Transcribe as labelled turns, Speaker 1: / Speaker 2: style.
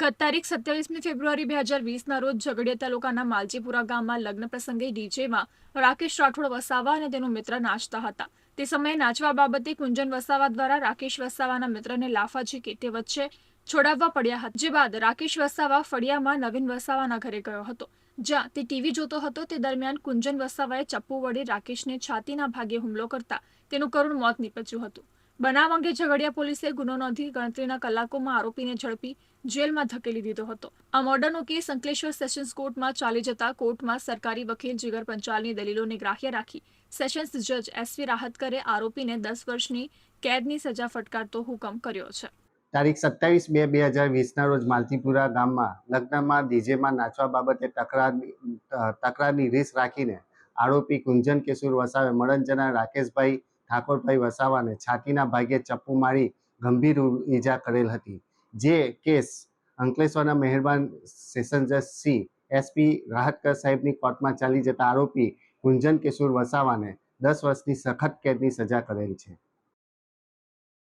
Speaker 1: ગત તારીખ સત્યાવીસમી ફેબ્રુઆરી બે હજાર વીસના રોજ ઝઘડિયા તાલુકાના માલજીપુરા ગામમાં લગ્ન પ્રસંગે ડીજેમાં રાકેશ રાઠોડ વસાવા અને તેનો મિત્ર નાચતા હતા. તે સમયે નાચવા બાબતે કુંજન વસાવા દ્વારા રાકેશ વસાવાના મિત્રને લાફા ઝીકી તે વચ્ચે છોડાવવા પડ્યા હતા. જે બાદ રાકેશ વસાવા ફળિયામાં નવીન વસાવાના ઘરે ગયો હતો. જ્યાં તે ટીવી જોતો હતો, તે દરમિયાન કુંજન વસાવાએ ચપ્પુ વડે રાકેશને છાતીના ભાગે હુમલો કરતા તેનું કરુણ મોત નીપજ્યું હતું. બનાવ અંગે ઝઘડિયા પોલીસે ગુનો નોંધી ગણતરીના કલાકોમાં આરોપીને ઝડપી જેલમાં ધકેલી દીધો હતો. આ મોર્ડરનો કેસ અંકલેશ્વર સેશન્સ કોર્ટમાં ચાલી જતા કોર્ટમાં સરકારી વકીલ જીગર પંચાલની દલીલોને ગ્રાહ્ય રાખી સેશન્સ જજ એસવી રાહતકરે આરોપીને દસ વર્ષની કેદની સજા ફટકારતો હુકમ કર્યો છે.
Speaker 2: તારીખ સત્યાવીસ બે બે હજાર વીસના રોજ માલતીપુરા ગામમાં લગ્નમાં ડીજેમાં નાચવા બાબતે તકરાર તકરારની રીસ રાખીને આરોપી કુંજન કેશુર વસાવે મળંજના રાકેશભાઈ ઠાકોરભાઈ વસાવાને છાતીના ભાગે ચપ્પુ મારી ગંભીર ઈજા કરેલ હતી. જે કેસ અંકલેશ્વરના મહેરબાન સેશન જજ સી એસપી રાહતકર સાહેબની કોર્ટમાં ચાલી જતા આરોપી ગુંજન કેશુર વસાવાને દસ વર્ષની સખત કેદની સજા કરેલ છે.